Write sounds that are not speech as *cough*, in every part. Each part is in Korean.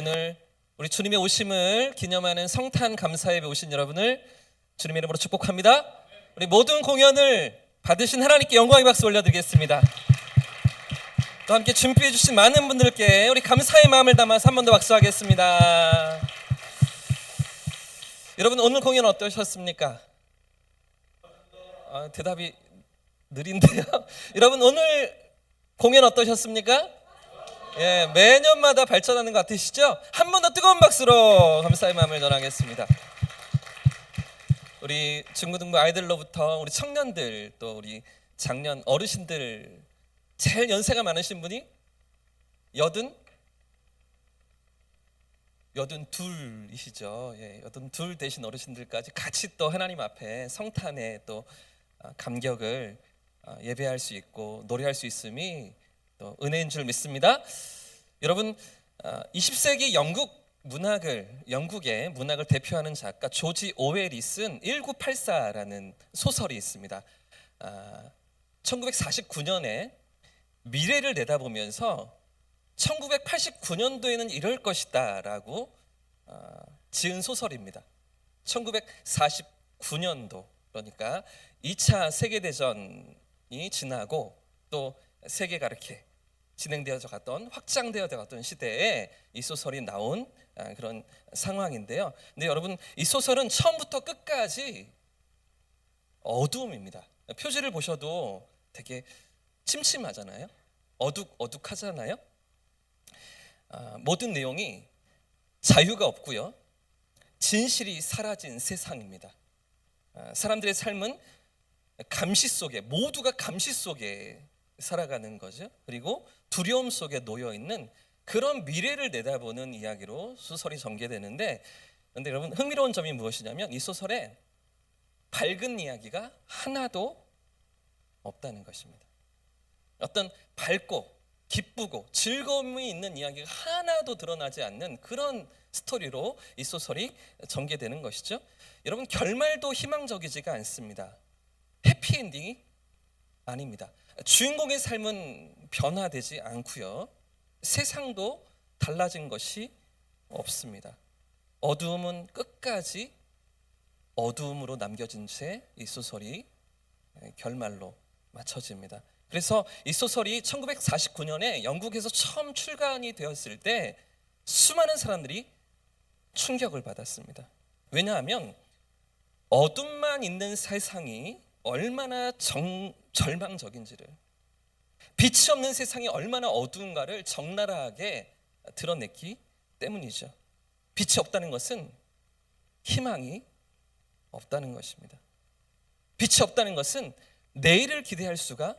오늘 우리 주님의 오심을 기념하는 성탄 감사예배 오신 여러분을 주님의 이름으로 축복합니다. 우리 모든 공연을 받으신 하나님께 영광의 박수 올려드리겠습니다. 또 함께 준비해 주신 많은 분들께 우리 감사의 마음을 담아서 한 번 더 박수하겠습니다. 여러분 오늘 공연 어떠셨습니까? 아, 대답이 느린데요. *laughs* 여러분 오늘 공연 어떠셨습니까? 예, 매년마다 발전하는 것 같으시죠? 한 번 더 뜨거운 박수로 감사의 마음을 전하겠습니다. 우리 중고등부 아이들로부터 우리 청년들 또 우리 장년 어르신들 제일 연세가 많으신 분이 여든 여든 둘이시죠. 예, 여든 둘 되신 어르신들까지 같이 또 하나님 앞에 성탄의 또 아, 감격을 아, 예배할 수 있고 노래할 수 있음이 또 은혜인 줄 믿습니다. 여러분 20세기 영국 문학을 영국의 문학을 대표하는 작가 조지 오웰이 쓴 1984라는 소설이 있습니다. 1949년에 미래를 내다보면서 1989년도에는 이럴 것이다라고 아, 지은 소설입니다. 1949년도 그러니까 2차 세계 대전이 지나고 또 세계가 이렇게 진행되어져 갔던 확장되어 갔던 시대에 이 소설이 나온 아, 그런 상황인데요. 근데 여러분 이 소설은 처음부터 끝까지 어두움입니다. 표지를 보셔도 되게 침침하잖아요. 어둑 어둑하잖아요. 아, 모든 내용이 자유가 없고요. 진실이 사라진 세상입니다. 아, 사람들의 삶은 감시 속에 모두가 감시 속에 살아가는 거죠. 그리고 두려움 속에 놓여 있는 그런 미래를 내다보는 이야기로 소설이 전개되는데 그런데 여러분 흥미로운 점이 무엇이냐면 이 소설에 밝은 이야기가 하나도 없다는 것입니다. 어떤 밝고 기쁘고 즐거움이 있는 이야기가 하나도 드러나지 않는 그런 스토리로 이 소설이 전개되는 것이죠. 여러분 결말도 희망적이지가 않습니다. 해피엔딩이 아닙니다. 주인공의 삶은 변화되지 않고요. 세상도 달라진 것이 없습니다. 어두움은 끝까지 어두움으로 남겨진 채 이 소설이 결말로 맞춰집니다. 그래서 이 소설이 1949년에 영국에서 처음 출간이 되었을 때 수많은 사람들이 충격을 받았습니다. 왜냐하면 어둠만 있는 세상이 얼마나 정, 절망적인지를 빛이 없는 세상이 얼마나 어두운가를 적나라하게 드러냈기 때문이죠. 빛이 없다는 것은 희망이 없다는 것입니다. 빛이 없다는 것은 내일을 기대할 수가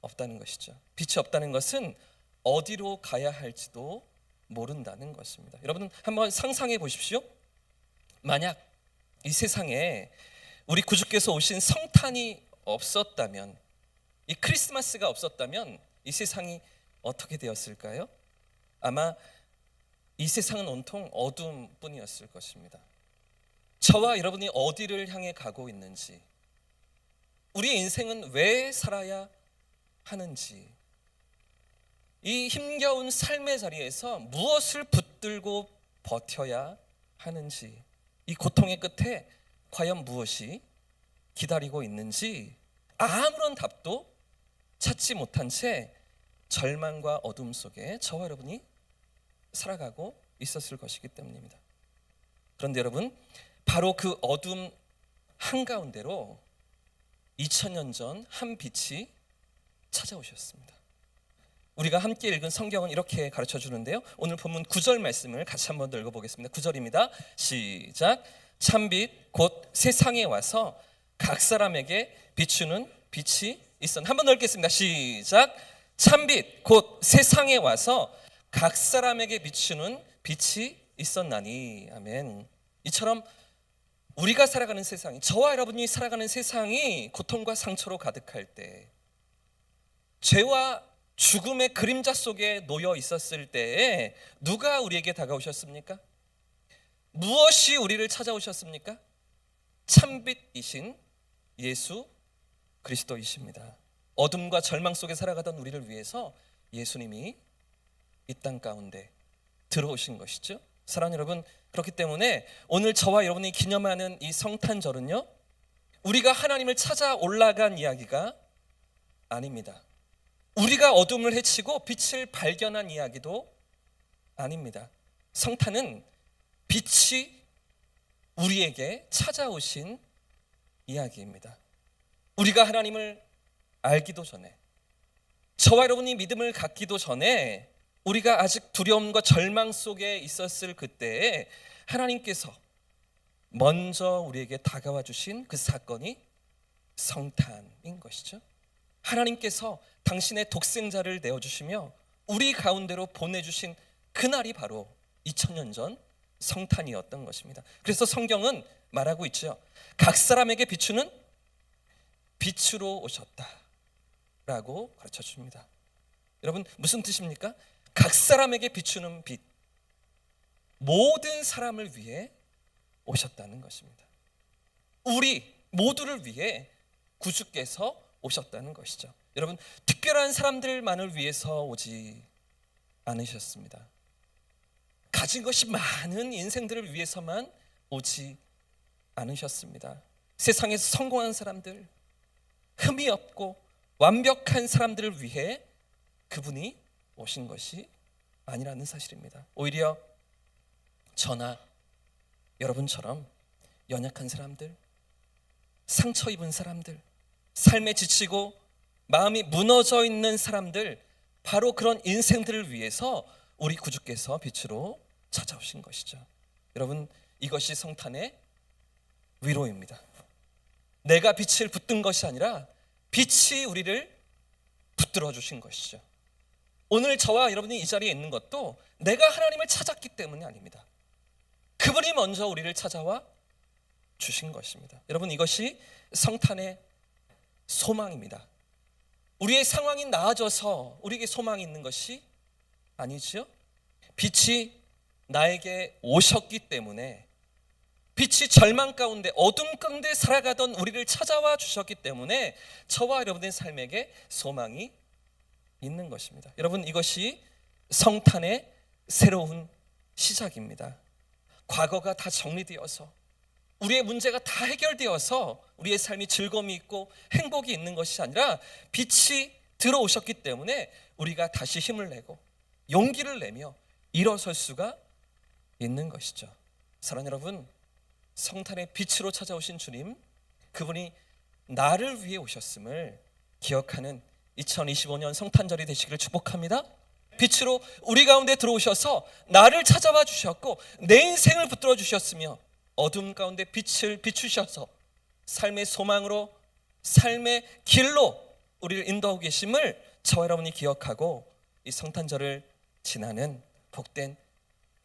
없다는 것이죠. 빛이 없다는 것은 어디로 가야 할지도 모른다는 것입니다. 여러분 한번 상상해 보십시오. 만약 이 세상에 우리 구주께서 오신 성탄이 없었다면 이 크리스마스가 없었다면 이 세상이 어떻게 되었을까요? 아마 이 세상은 온통 어둠뿐이었을 것입니다. 저와 여러분이 어디를 향해 가고 있는지, 우리의 인생은 왜 살아야 하는지, 이 힘겨운 삶의 자리에서 무엇을 붙들고 버텨야 하는지, 이 고통의 끝에 과연 무엇이 기다리고 있는지 아무런 답도 찾지 못한 채 절망과 어둠 속에 저와 여러분이 살아가고 있었을 것이기 때문입니다. 그런데 여러분, 바로 그 어둠 한가운데로 2000년 전 한 빛이 찾아오셨습니다. 우리가 함께 읽은 성경은 이렇게 가르쳐 주는데요. 오늘 본문 9절 말씀을 같이 한번 더 읽어보겠습니다. 9절입니다. 시작. 참빛 곧 세상에 와서 각 사람에게 비추는 빛이 있었. 한번 더 읽겠습니다. 시작. 참빛 곧 세상에 와서 각 사람에게 비추는 빛이 있었나니. 아멘. 이처럼 우리가 살아가는 세상이 저와 여러분이 살아가는 세상이 고통과 상처로 가득할 때 죄와 죽음의 그림자 속에 놓여 있었을 때에 누가 우리에게 다가오셨습니까? 무엇이 우리를 찾아오셨습니까? 참빛이신 예수 그리스도이십니다. 어둠과 절망 속에 살아가던 우리를 위해서 예수님이 이 땅 가운데 들어오신 것이죠. 사랑 여러분, 그렇기 때문에 오늘 저와 여러분이 기념하는 이 성탄절은요. 우리가 하나님을 찾아 올라간 이야기가 아닙니다. 우리가 어둠을 헤치고 빛을 발견한 이야기도 아닙니다. 성탄은 빛이 우리에게 찾아오신 이야기입니다. 우리가 하나님을 알기도 전에 저와 여러분이 믿음을 갖기도 전에 우리가 아직 두려움과 절망 속에 있었을 그때에 하나님께서 먼저 우리에게 다가와 주신 그 사건이 성탄인 것이죠. 하나님께서 당신의 독생자를 내어 주시며 우리 가운데로 보내 주신 그날이 바로 2000년 전 성탄이었던 것입니다. 그래서 성경은 말하고 있죠. 각 사람에게 비추는 빛으로 오셨다라고 가르쳐 줍니다. 여러분 무슨 뜻입니까? 각 사람에게 비추는 빛. 모든 사람을 위해 오셨다는 것입니다. 우리 모두를 위해 구주께서 오셨다는 것이죠. 여러분 특별한 사람들만을 위해서 오지 않으셨습니다. 가진 것이 많은 인생들을 위해서만 오지 않으셨습니다. 세상에서 성공한 사람들, 흠이 없고 완벽한 사람들을 위해 그분이 오신 것이 아니라는 사실입니다. 오히려 저나 여러분처럼 연약한 사람들, 상처 입은 사람들, 삶에 지치고 마음이 무너져 있는 사람들, 바로 그런 인생들을 위해서 우리 구주께서 빛으로 찾아오신 것이죠. 여러분, 이것이 성탄의 위로입니다. 내가 빛을 붙든 것이 아니라 빛이 우리를 붙들어 주신 것이죠. 오늘 저와 여러분이 이 자리에 있는 것도 내가 하나님을 찾았기 때문이 아닙니다. 그분이 먼저 우리를 찾아와 주신 것입니다. 여러분 이것이 성탄의 소망입니다. 우리의 상황이 나아져서 우리에게 소망이 있는 것이 아니죠. 빛이 나에게 오셨기 때문에 빛이 절망 가운데 어둠 가운데 살아가던 우리를 찾아와 주셨기 때문에 저와 여러분의 삶에게 소망이 있는 것입니다. 여러분 이것이 성탄의 새로운 시작입니다. 과거가 다 정리되어서 우리의 문제가 다 해결되어서 우리의 삶이 즐거움이 있고 행복이 있는 것이 아니라 빛이 들어오셨기 때문에 우리가 다시 힘을 내고 용기를 내며 일어설 수가 있는 것이죠. 사랑 여러분, 성탄의 빛으로 찾아오신 주님, 그분이 나를 위해 오셨음을 기억하는 2025년 성탄절이 되시기를 축복합니다. 빛으로 우리 가운데 들어오셔서 나를 찾아와 주셨고 내 인생을 붙들어 주셨으며 어둠 가운데 빛을 비추셔서 삶의 소망으로 삶의 길로 우리를 인도하고 계심을 저와 여러분이 기억하고 이 성탄절을 지나는 복된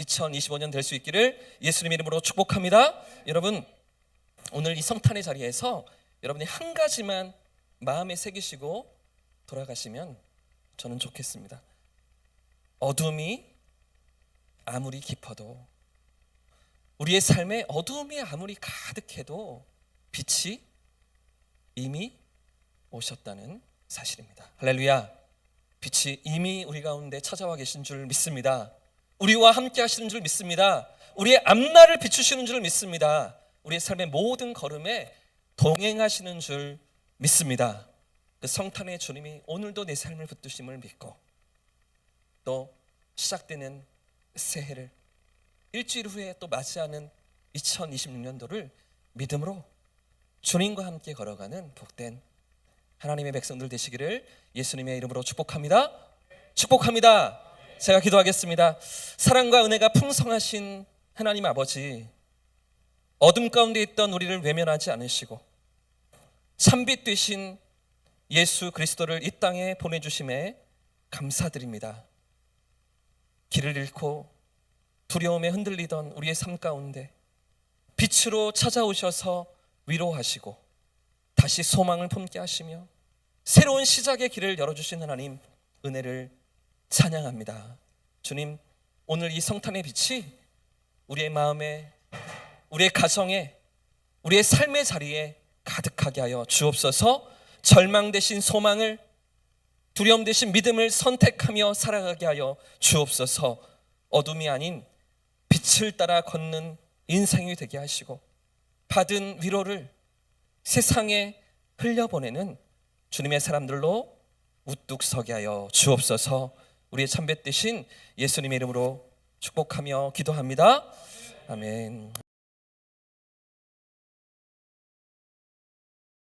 2025년 될 수 있기를 예수님 이름으로 축복합니다. 여러분 오늘 이 성탄의 자리에서 여러분이 한 가지만 마음에 새기시고 돌아가시면 저는 좋겠습니다. 어둠이 아무리 깊어도 우리의 삶에 어둠이 아무리 가득해도 빛이 이미 오셨다는 사실입니다. 할렐루야. 빛이 이미 우리 가운데 찾아와 계신 줄 믿습니다. 우리와 함께 하시는 줄 믿습니다. 우리의 앞날을 비추시는 줄 믿습니다. 우리의 삶의 모든 걸음에 동행하시는 줄 믿습니다. 그 성탄의 주님이 오늘도 내 삶을 붙드심을 믿고 또 시작되는 새해를 일주일 후에 또 맞이하는 2026년도를 믿음으로 주님과 함께 걸어가는 복된 하나님의 백성들 되시기를 예수님의 이름으로 축복합니다. 축복합니다. 제가 기도하겠습니다. 사랑과 은혜가 풍성하신 하나님 아버지, 어둠 가운데 있던 우리를 외면하지 않으시고 참빛 되신 예수 그리스도를 이 땅에 보내주심에 감사드립니다. 길을 잃고 두려움에 흔들리던 우리의 삶 가운데 빛으로 찾아오셔서 위로하시고 다시 소망을 품게 하시며 새로운 시작의 길을 열어주신 하나님 은혜를 찬양합니다. 주님, 오늘 이 성탄의 빛이 우리의 마음에, 우리의 가정에, 우리의 삶의 자리에 가득하게 하여 주옵소서 절망 대신 소망을 두려움 대신 믿음을 선택하며 살아가게 하여 주옵소서 어둠이 아닌 빛을 따라 걷는 인생이 되게 하시고 받은 위로를 세상에 흘려보내는 주님의 사람들로 우뚝 서게 하여 주옵소서. 우리의 참배 되신 예수님의 이름으로 축복하며 기도합니다. 아멘.